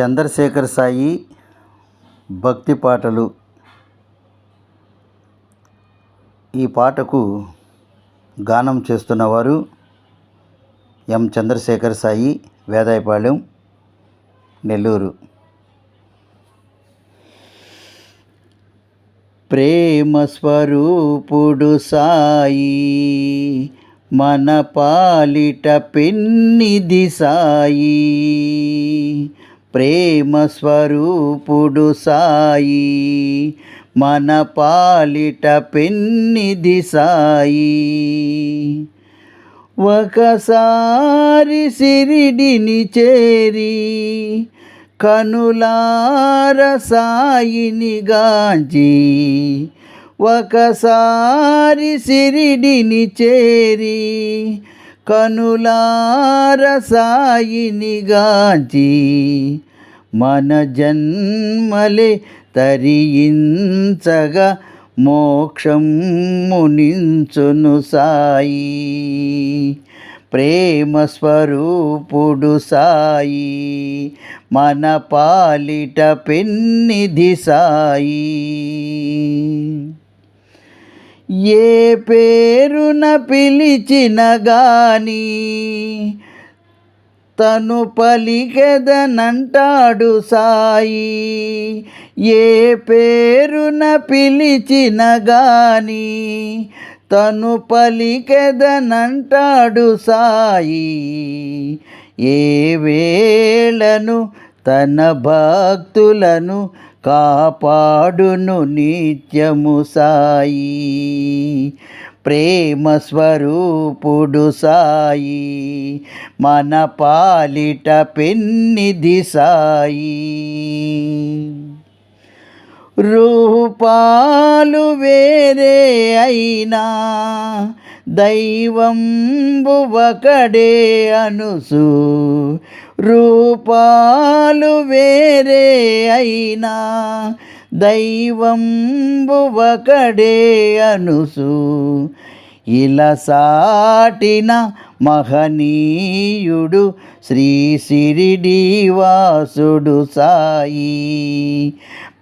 చంద్రశేఖర్ సాయి భక్తి పాటలు. ఈ పాటకు గానం చేస్తున్నవారు ఎం చంద్రశేఖర్ సాయి వేదాయపాళెం నెల్లూరు. ప్రేమ స్వరూపుడు సాయి మన పాలిట పెన్నిది సాయి. ప్రేమ స్వరూపుడు సాయి మన పాలిట పెన్నిది సాయి. ఒకసారి సిరిడిని చేరి కనులార సాయిని గాంచి ఒకసారి సిరిడిని చేరి కనులార మన జన్మలే తరించగా మోక్షం మునించును సాయి. ప్రేమ స్వరూపుడు సాయి. మన పాలిట పెన్నిధి సాయి. ఏ పేరున పిలిచిన గాని తను పలికెదనంటాడు సాయి. ఏ పేరున పిలిచిన గాని తను పలికెదనంటాడు సాయి. ఏ వేళను తన భక్తులను కాపాడును నిత్యము సాయి. ప్రేమ స్వరూపుడు సాయి. మన పాలిట పెన్నిది సాయి. రూపాలు వేరే అయినా దైవంబు ఒకడే అనుసు. రూపాలు వేరే అయినా దైవంబు ఒకడే అనుసు. ఇలా సాటిన మహనీయుడు శ్రీ సిరిడివాసుడు సాయి.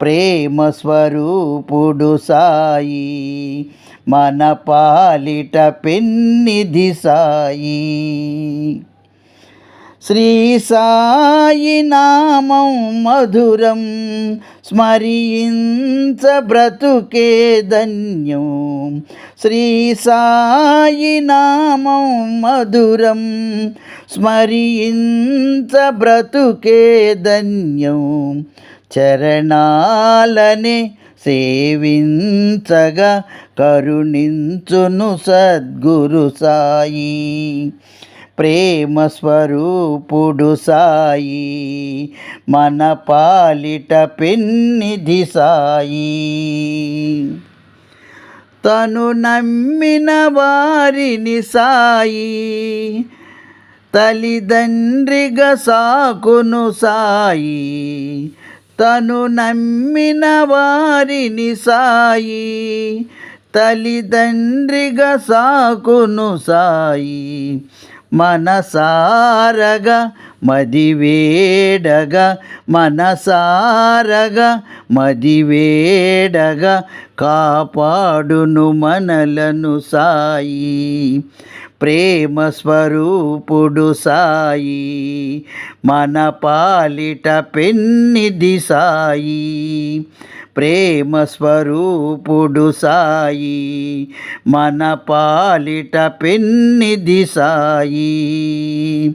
ప్రేమ స్వరూపుడు సాయి. మన పాలిట పెన్నిధి సాయి. శ్రీ సాయి నామం మధురం స్మరించ బ్రతుకే ధన్యం. శ్రీ సాయి నామం మధురం స్మరించ బ్రతుకే ధన్యం. చరణాలనే సేవించగా కరుణించును సద్గురు సాయి. ప్రేమ స్వరూపుడు సాయి మన పాలిట పెన్నిధి సాయి. తను నమ్మిన వారిని సాయి తల్లిదండ్రిగా సాకును సాయి. తను నమ్మిన వారిని సాయి తల్లిదండ్రిగా సాకును సాయి. మనసారగా మదివేడగా మనసారగా మదివేడగా కాపాడును మనలను సాయి. ప్రేమ స్వరూపుడు సాయి మన పాలిట పెన్నిది సాయి. ప్రేమ స్వరూపుడు సాయి మన పాలిట పెన్నిది సాయి.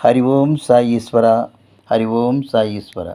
ஹரி ஓம் சாய் ஈஸ்வரா ஹரி ஓம் சாய் ஈஸ்வரா